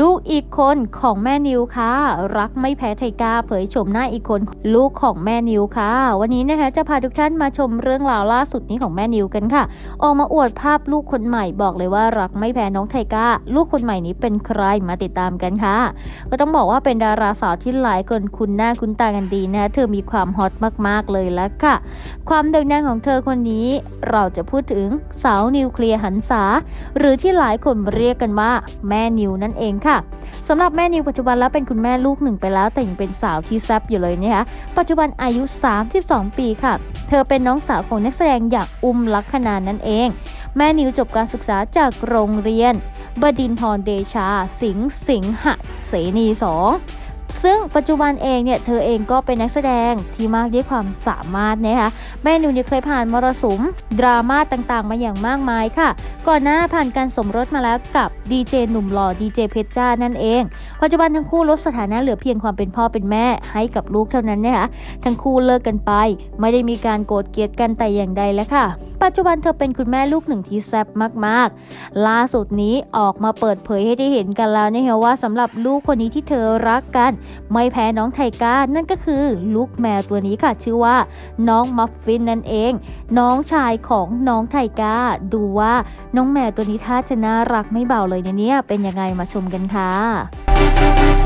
ลูกอีกคนของแม่นิวค่ะ รักไม่แพ้ไทกาเผยชมหน้าอีกคน ลูกของแม่นิวค่ะ วันนี้นะคะจะพาทุกท่านมาชมเรื่องราวล่าสุดนี้ของแม่นิวกันค่ะ ออกมาอวดภาพลูกคนใหม่บอกเลยว่ารักไม่แพ้น้องไทกาลูกคนใหม่นี้เป็นใครมาติดตามกันค่ะ ก็ต้องบอกว่าเป็นดาราสาวที่หลายคนคุ้นหน้าคุ้นตากันดีนะคะเธอมีความฮอตมากๆเลยแล้วค่ะ ความโด่งดังของเธอคนนี้ เราจะพูดถึงสาวนิวเคลียร์หันษาหรือที่หลายคนเรียกกันว่าแม่นิวนั่นเองค่ะสำหรับแม่นิวปัจจุบันแล้วเป็นคุณแม่ลูกหนึ่งไปแล้ว แต่ยังเป็นสาวที่แซ่บอยู่เลยนะคะปัจจุบันอายุ 32 ปีค่ะ เธอเป็นน้องสาวของนักแสดงอย่างอุ้มลักษณานั่นเอง แม่นิวจบการศึกษาจากโรงเรียน บดินทรเดชา สิงห์สิงหะเสนีสอง ซึ่งปัจจุบันเองเนี่ยเธอเองก็เป็นนักแสดงที่มากด้วยความสามารถนะคะแม่นิวเนี่ยเคยผ่านมรสุม ดราม่าต่างๆ มาอย่างมากมายค่ะ ก่อนหน้าผ่านการสมรสมาแล้วกับดีเจหนุ่มหล่อดีเจเพชรจ้านั่นเอง ปัจจุบันทั้งคู่ลดสถานะเหลือเพียงความเป็นพ่อเป็นแม่ให้กับลูกเท่านั้นนะคะทั้งคู่เลิกกันไป ไม่ได้มีการโกรธเกลียดกันแต่อย่างใดแล้วค่ะปัจจุบันเธอเป็นคุณแม่ลูกหนึ่งที่แซ่บมากๆ ล่าสุดนี้ออกมาเปิดเผยให้ได้เห็นกันแล้วนะคะว่าสำหรับลูกคนนี้ที่เธอรักกัน ไม่แพ้น้องไทก้านั่นก็คือลูกแมวตัวนี้ค่ะชื่อว่า น้องมัฟฟินนั่นเอง น้องชายของน้องไทก้าดูว่าน้องแมวตัวนี้ท่าจะน่ารักไม่เบาเลยเนี่ยเป็นยังไงมาชมกันค่ะ